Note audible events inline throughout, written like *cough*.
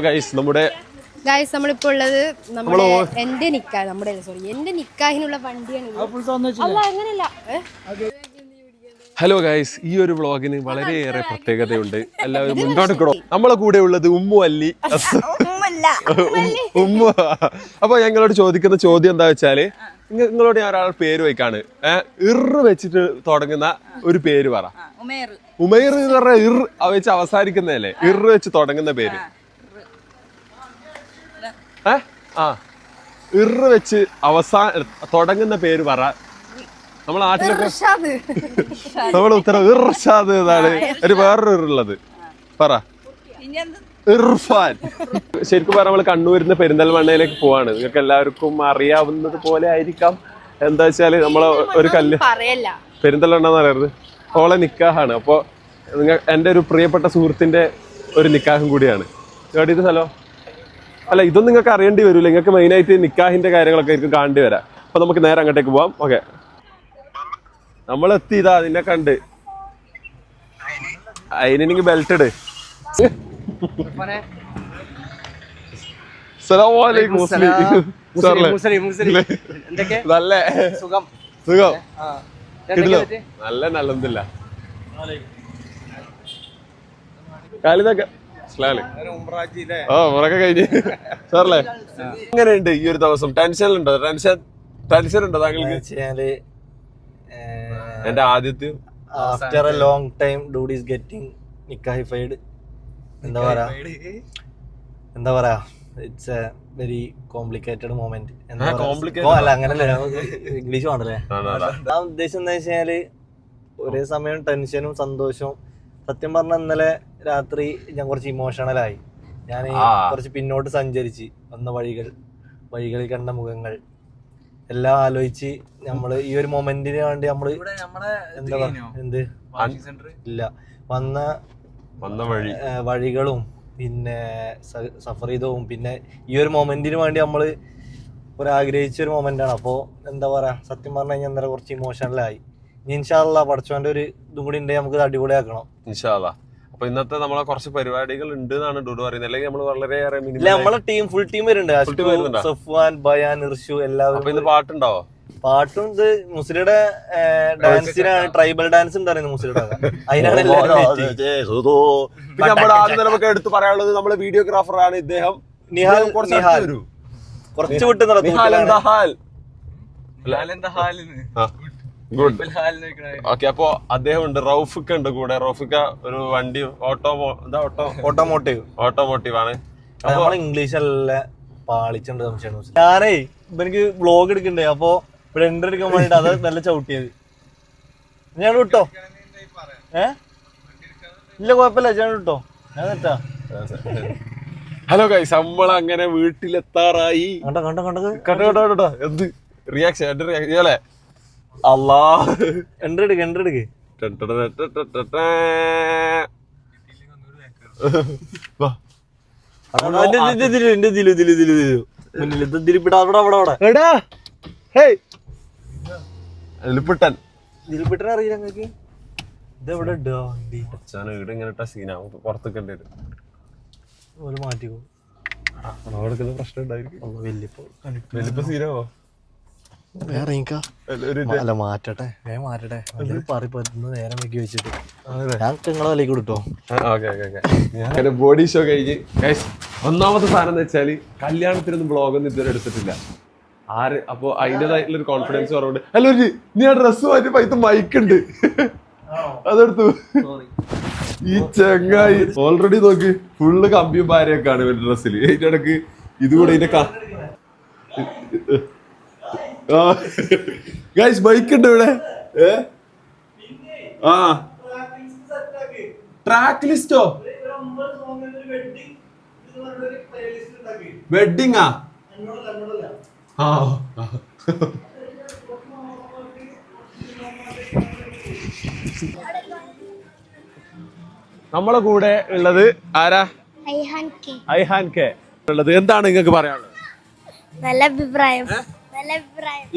Guys നമ്മുടെ guys നമ്മളിപ്പോ ഉള്ളത് നമ്മുടെ എന്റെ നിക്കാ നമ്മുടെ സോറി എന്റെ നിക്കാഹിനുള്ള വണ്ടിയാണ്. അല്ല അങ്ങനല്ല? ഹലോ ഗൈസ് ഈ ഒരു വ്ളോഗിന് വളരെയേറെ പ്രത്യേകതയുണ്ട്. എല്ലാവരും മുന്നോട്ട് കൂടോ നമ്മളെ കൂടെ ഉള്ളത് ഉമ്മു അല്ലി. ഉമ്മു അപ്പൊ ഞങ്ങളോട് ചോദിക്കുന്ന ചോദ്യം എന്താ വെച്ചാൽ നിങ്ങ- നിങ്ങളോട് ഞാൻ ഒരാൾ പേര് വയ്ക്കാണ്. ഇറ് വെച്ചിട്ട് തുടങ്ങുന്ന ഒരു പേര് പറ. ഉമേർ. ഉമൈർ എന്ന് പറഞ്ഞ ഇർ വെച്ച് അവസാനിക്കുന്നതല്ലേ? ഇർ വെച്ച് തുടങ്ങുന്ന പേര്. ഏ? ആ. ഇർ വെച്ച് അവസാന തുടങ്ങുന്ന പേര് പറ. നമ്മൾ നാട്ടിലൊക്കെ. നമ്മുടെ ഉത്തരം ഇർഷാദ് എന്നാണ്. ഒരു വേറൊരു ഇറുള്ളത്. പറ. ഇർഫാൻ. ശരിക്കും പറഞ്ഞാൽ നമ്മൾ കണ്ണൂരിന്ന് പെരിന്തൽമണ്ണയിലേക്ക് പോവാണ്. നിങ്ങൾക്ക് എല്ലാവർക്കും അറിയാവുന്നത് പോലെ ആയിരിക്കാം. എന്താ വെച്ചാൽ നമ്മളെ ഒരു കല്ല് പെരിന്തൽമണ്ണ എന്ന് പറയുന്നത് ഓളെ നിക്കാഹാണ്. അപ്പോൾ നിങ്ങൾ എന്റെ ഒരു പ്രിയപ്പെട്ട സുഹൃത്തിന്റെ ഒരു നിക്കാഹും കൂടിയാണ്. എവിടെയത് സ്ഥലം? അല്ല ഇതൊന്നും നിങ്ങൾക്ക് അറിയേണ്ടി വരില്ല നിങ്ങൾക്ക് മെയിനായിട്ട് നിക്കാഹിന്റെ കാര്യങ്ങളൊക്കെ ആയിരിക്കും കാണേണ്ടി വരാം. അപ്പൊ നമുക്ക് നേരെ അങ്ങോട്ടേക്ക് പോവാം. ഓക്കെ നമ്മൾ എത്തി ഇതാ നിന്നെ കണ്ട്. അതിനെനിക്ക് ബെൽറ്റ് ഇട്. നല്ല? സുഖം. സുഖം? നല്ല നല്ലതില്ല കാലിതൊക്കെ ഓ മുറക്കെ കഴിഞ്ഞ്. സാറല്ലേ? എങ്ങനെയുണ്ട് ഈ ഒരു ദിവസം? ടെൻഷൻ ഉണ്ടോ? ടെൻഷൻ ടെൻഷൻ ഉണ്ടോ താങ്കൾക്ക്? വെച്ചാൽ എന്റെ ആദ്യത്തെ after a long time dude is getting നിക്കാഹിഫൈഡ്. എന്താ പറയാ? എന്താ പറയാ? It's a very complicated moment complicated. അല്ല അങ്ങനല്ലേ. ഇംഗ്ലീഷ് വേണ്ടല്ലേ ഞാൻ ആ ഉദ്ദേശം എന്താ വെച്ചാൽ ഒരേ സമയം ടെൻഷനും സന്തോഷവും സത്യം പറഞ്ഞ ഇന്നലെ രാത്രി ഞാൻ കുറച്ച് ഇമോഷണലായി ഞാൻ കുറച്ച് പിന്നോട്ട് സഞ്ചരിച്ച് വന്ന വഴികൾ വഴികളിൽ കണ്ട മുഖങ്ങൾ എല്ലാം ആലോചിച്ച് നമ്മൾ ഈ ഒരു മൊമെന്റിന് വേണ്ടി നമ്മൾ എന്താ പറയാ എന്ത്? ഇല്ല. വന്ന വന്ന വഴി. വഴികളും പിന്നെ സഫർ ചെയ്തതും പിന്നെ ഈ ഒരു മൊമെന്റിന് വേണ്ടി നമ്മൾ ഒരു ആഗ്രഹിച്ച ഒരു മൊമെന്റ് ആണ്. അപ്പോ എന്താ പറയാ സത്യം പറഞ്ഞു കഴിഞ്ഞാൽ ഇന്നലെ കുറച്ച് ഇമോഷണലായി ഇൻഷാല്ല പഠിച്ചോന്റെ ഒരു ഇതും കൂടി ഉണ്ടെങ്കിൽ നമുക്ക് അടിപൊളിയാക്കണം. ഇൻഷാല്ല അപ്പൊ ഇന്നത്തെ നമ്മളെ കുറച്ച് പരിപാടികൾ ഉണ്ട് എന്നാണ് ഡുഡു പറയുന്നത്. അല്ലെങ്കിൽ നമ്മൾ വളരെയേറെ നമ്മളെ ടീം ഫുൾ ടീം വരുന്നുണ്ട്. സഫ്വാൻ ബയാൻ ഇർഷു എല്ലാവരും ഇന്ന് പാട്ടുണ്ടാവോ പാട്ടും ഇത് മുസ്ലിയുടെ ഡാൻസിനാണ് ട്രൈബൽ ഡാൻസ് ഉണ്ടായിരുന്നു മുസ്ലിയുടെ അതിനാണ്. പിന്നെ നമ്മുടെ ആദ്യം നമുക്ക് എടുത്തു പറയാനുള്ളത് നമ്മുടെ വീഡിയോഗ്രാഫർ ആണ് ഇദ്ദേഹം നിഹാൽ. നിഹാൽ. കുറച്ച് വിട്ട് ഹാൽ? ഗുഡ് ഓക്കെ അപ്പോ അദ്ദേഹം ഉണ്ട് റൌഫിക്ക ഉണ്ട് കൂടെ. റൌഫിക്ക ഒരു വണ്ടി ഓട്ടോ എന്താ ഓട്ടോ? ഓട്ടോമോട്ടീവ് ഓട്ടോമോട്ടീവ് ആണ്. നമ്മളെ ഇംഗ്ലീഷ് നല്ല പാളിച്ചുണ്ട് സംശയമാണ്. *laughs* ഞാനേ ഇപ്പൊ എനിക്ക് വ്ലോഗ് എടുക്കണ്ടേ? അപ്പൊ ഇവിടെ എൻട്രി എടുക്കാൻ വേണ്ടിട്ട് അത് നല്ല ചവിട്ടിയത്. ഞാൻ വിട്ടോ? ഏ? ഇല്ല കുഴപ്പമില്ല. ഞാൻ വിട്ടോ? ഞാൻ തെറ്റാ ഹലോ ഗൈസ് നമ്മൾ അങ്ങനെ വീട്ടിലെത്താറായി. കണ്ടോ കണ്ടോ കണ്ടോ? കണ്ടോ കണ്ടോ കണ്ടോ? എന്ത്? റിയാക്ഷൻ എന്റെ റിയാക്ഷൻ അല്ലേ അല്ലാ. ഹേയ്. എലിപ്പിട്ടൻ ഇതിൽപ്പിട്ടിനെ അറിയില്ല നിങ്ങക്ക് ഇത് എവിടെ ഇടുക വണ്ടി അച്ഛനെ വീട് ഇങ്ങനെ ഇട്ട സീനാ പുറത്തൊക്കെ മാറ്റിക്കോ. അവിടെ പ്രശ്നം ഉണ്ടായിരിക്കും. വലിയപ്പോ വലിപ്പ സീനാവോ വേറെ എനിക്കാ അല്ല മാറ്റട്ടെ. ഞാൻ മാറ്റട്ടെ. പറി പറ്റുന്ന നേരം വെക്കി വെച്ചിട്ട്. ഞാൻ നിങ്ങളെ വിലക്ക് കൊടുത്തോ ഓക്കെ ഓക്കെ ഓക്കെ. അങ്ങനെ ബോഡി ഷോ കഴിഞ്ഞ് ഒന്നാമത്തെ സാധനം എന്ന് വെച്ചാൽ കല്യാണത്തിനൊന്നും ബ്ലോഗൊന്നും ഇതുവരെ എടുത്തിട്ടില്ല. ആര് അപ്പൊ അതിന്റെതായിട്ടുള്ള ഒരു കോൺഫിഡൻസ് കുറവുണ്ട്. അല്ല ഒരു നീ ആ ഡ്രസ്സ് മാറ്റി പൈത്ത മൈക്കുണ്ട് അതെടുത്തു. ഈ ചെങ്ങായി. ഓൾറെഡി നോക്ക് ഫുള്ള് കമ്പിയും ഭാര്യൊക്കെ ആണ് ഡ്രസ്സിൽ അതിന്റെ ഇടയ്ക്ക് ഇതുകൂടെ ഇതിന്റെ ഗൈസ് ബൈക്ക് ഉണ്ട് ഇവിടെ. ആ. ട്രാക്ക് ലിസ്റ്റോ വെഡിങ് ആ? നമ്മളെ കൂടെ ഉള്ളത് ആരാ? ഐഹാൻ കെ. ഉള്ളത്. എന്താണ് നിങ്ങൾക്ക് പറയാനുള്ളത്? നല്ല അഭിപ്രായം.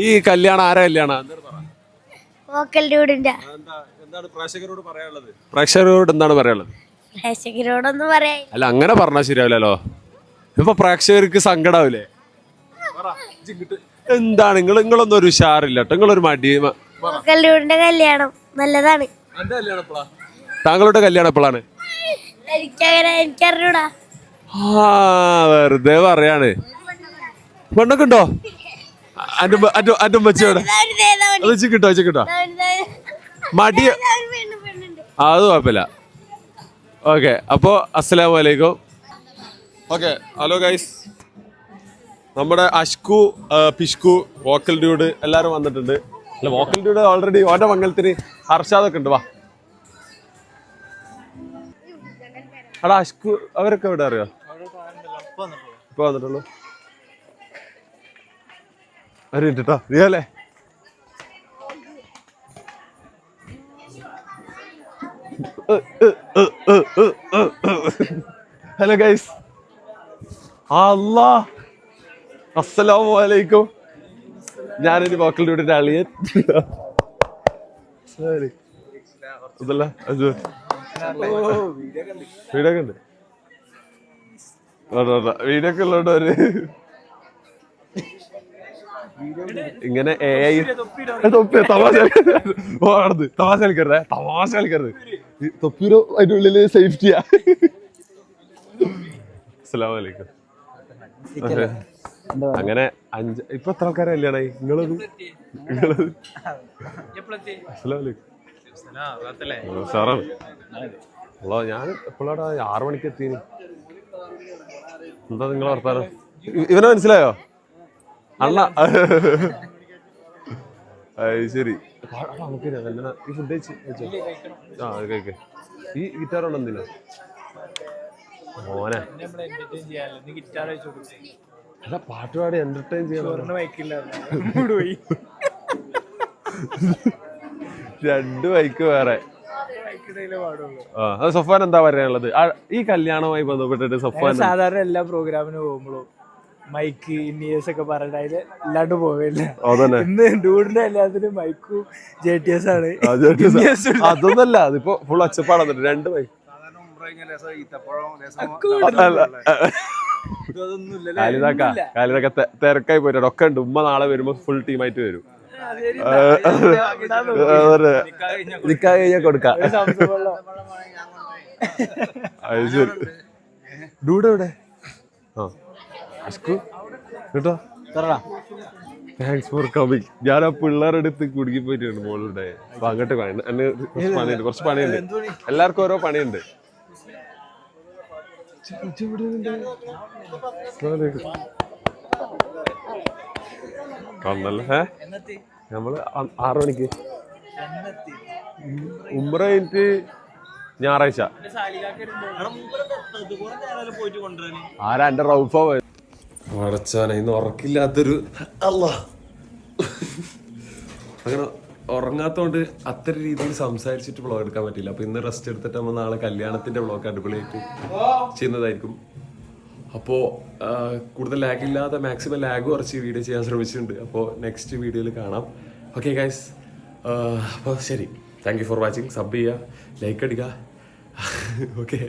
ഈ കല്യാണം ആരാ കല്യാണം? വോക്കൽ ഡൂഡിന്റെ എന്താണ് പ്രേക്ഷകരോട് പറയാനുള്ളത്? പ്രേക്ഷകരോട് എന്താണ് പറയാനുള്ളത്? പ്രേക്ഷകരോടൊന്നും പറയാ അല്ല അങ്ങനെ പറഞ്ഞാ ശരിയാവില്ലല്ലോ. ഇപ്പൊ പ്രേക്ഷകർക്ക് സങ്കടാവില്ലേ? എന്താണ്? നിങ്ങൾ നിങ്ങളൊന്നും ഒരു ഉഷാറില്ല കേട്ടോ നിങ്ങളൊരു മടി. കല്യാണം നല്ലതാണ്. താങ്കളുടെ കല്യാണം എപ്പോഴാണ് ആ വെറുതെ പറയാണ്. പെണ്ണൊക്കെ ഉണ്ടോ? അന്റെ ഉമ്മച്ചിയോടെ അത് വെച്ച് കിട്ടോ വെച്ച് കിട്ടോ മടി അത് കുഴപ്പമില്ല. ഓക്കെ അപ്പോൾ അസ്സലാമു അലൈക്കും. ഓക്കെ ഹലോ ഗൈസ് നമ്മുടെ അഷ്കു പിഷ്കു വോക്കൽ ഡ്യൂഡ് എല്ലാരും വന്നിട്ടുണ്ട്. അല്ല വോക്കൽ ഡ്യൂഡ് ഓൾറെഡി ഓന്റെ മംഗലത്തിന് ഹർഷാദൊക്കെ ഉണ്ട് വാ. അടാ അഷ്കു അവരൊക്കെ എവിടെ അറിയോ? ഇപ്പൊ വന്നിട്ടുള്ളൂ. ഒരു മിനിറ്റ് ഹലോ ഗൈസ്. അല്ലാ അസ്സലാമു അലൈക്കും. ഞാനൊരു വോക്കൽ ഡ്യൂട്ടിന്റെ അളിയൻ. വീഡിയോ ഒക്കെ ഉണ്ട് വീഡിയോ ഒക്കെ ഉള്ളതുകൊണ്ട് ഒരു ഇങ്ങനെ എ ഐ തൊപ്പി തമാശ ഓടത് തമാശ കളിക്കരുതേ. തമാശ കളിക്കരുത്. തൊപ്പിരോ തൊപ്പിയുടെ അതിന്റെ ഉള്ളിൽ സേഫ്റ്റിയാ അസ്സലാമലൈക്കും അങ്ങനെ അഞ്ച് ഇപ്പൊ എത്ര ആൾക്കാരെ കല്യാണായി? നിങ്ങളത് നിങ്ങളത് അസ്സലാമലൈക്കും ഓ, സാറാണ് ഹലോ ഞാൻ എപ്പോഴാടാ ആറു മണിക്ക് എത്തിന്? എന്താ നിങ്ങളെ വർത്താനം? ഇവനെ മനസ്സിലായോ? അണ്ണ ശരി. ആ, ആ, നമുക്ക് ഈ ഫുഡ് ആ കഴിക്കേ. ഈ ഗിറ്റാർ ഉണ്ടോ എന്തിനാ? മോനെ. അല്ല പാട്ടുപാടി എന്റർടൈൻ രണ്ട് ബൈക്ക് വേറെ. ആ അത് സഫാൻ എന്താ പറയാനുള്ളത്? ഈ കല്യാണവുമായി ബന്ധപ്പെട്ടിട്ട് സഫാൻ സാധാരണ എല്ലാ പ്രോഗ്രാമിനും പോകുമ്പോഴും മൈക്ക് ഇനിയസ് ഒക്കെ പറഞ്ഞിട്ട് അതിൽ അല്ലാണ്ട് പോവില്ല. ഇന്ന് ഡൂഡിന്റെ എല്ലാത്തിനും മൈക്കും ജെ ടി എസ് ആണ് അതൊന്നല്ല അതിപ്പോ ഫുൾ ഒച്ചപ്പാടാന്നിട്ട് രണ്ട് മൈക്ക് തിരക്കായി പോയിട്ട് ഒക്കെ ഉണ്ട്. ഉമ്മ നാളെ വരുമ്പോ ഫുൾ ടീമായിട്ട് വരും. നിക്കാ കഴിഞ്ഞാ കൊടുക്കാം. ഡൂഡ് എവിടെ? ആ. കേട്ടോ? താങ്ക്സ് ഫോർ കമ്മിങ് ഞാൻ ആ പിള്ളേരുടെ അടുത്ത് കുടുങ്ങി പോയിട്ടുണ്ട് മോളുടെ. അപ്പൊ അങ്ങോട്ട് എന്നെ കുറച്ച് പണിയുണ്ട് കുറച്ച് പണിയുണ്ട്. എല്ലാവർക്കും ഓരോ പണിയുണ്ട്. കണ്ടല്ലേ ഏ നമ്മൾ ആറു മണിക്ക്. ഉമ്ര കഴിഞ്ഞിട്ട് ഞായറാഴ്ച. ആരാ എന്റെ റൗഫ അടച്ചാനെ ഇന്ന് ഉറക്കില്ലാത്തൊരു അല്ല അങ്ങനെ ഉറങ്ങാത്തോണ്ട് അത്ര രീതിയിൽ സംസാരിച്ചിട്ട് വ്ളോഗ് എടുക്കാൻ പറ്റില്ല. അപ്പൊ ഇന്ന് റെസ്റ്റ് എടുത്തിട്ട് നമ്മൾ നാളെ കല്യാണത്തിന്റെ വ്ളോഗ് അടിപൊളിയായിട്ട് ചെയ്യുന്നതായിരിക്കും. അപ്പോ കൂടുതൽ ലാഗ് ഇല്ലാതെ മാക്സിമം ലാഗ് കുറച്ച് വീഡിയോ ചെയ്യാൻ ശ്രമിച്ചിട്ടുണ്ട്. അപ്പോ നെക്സ്റ്റ് വീഡിയോയിൽ കാണാം. ഓക്കെ ഗൈസ് അപ്പോൾ ശരി. Thank you for watching sub ചെയ്യുക. ലൈക്ക് അടിക്കുക. ഓക്കെ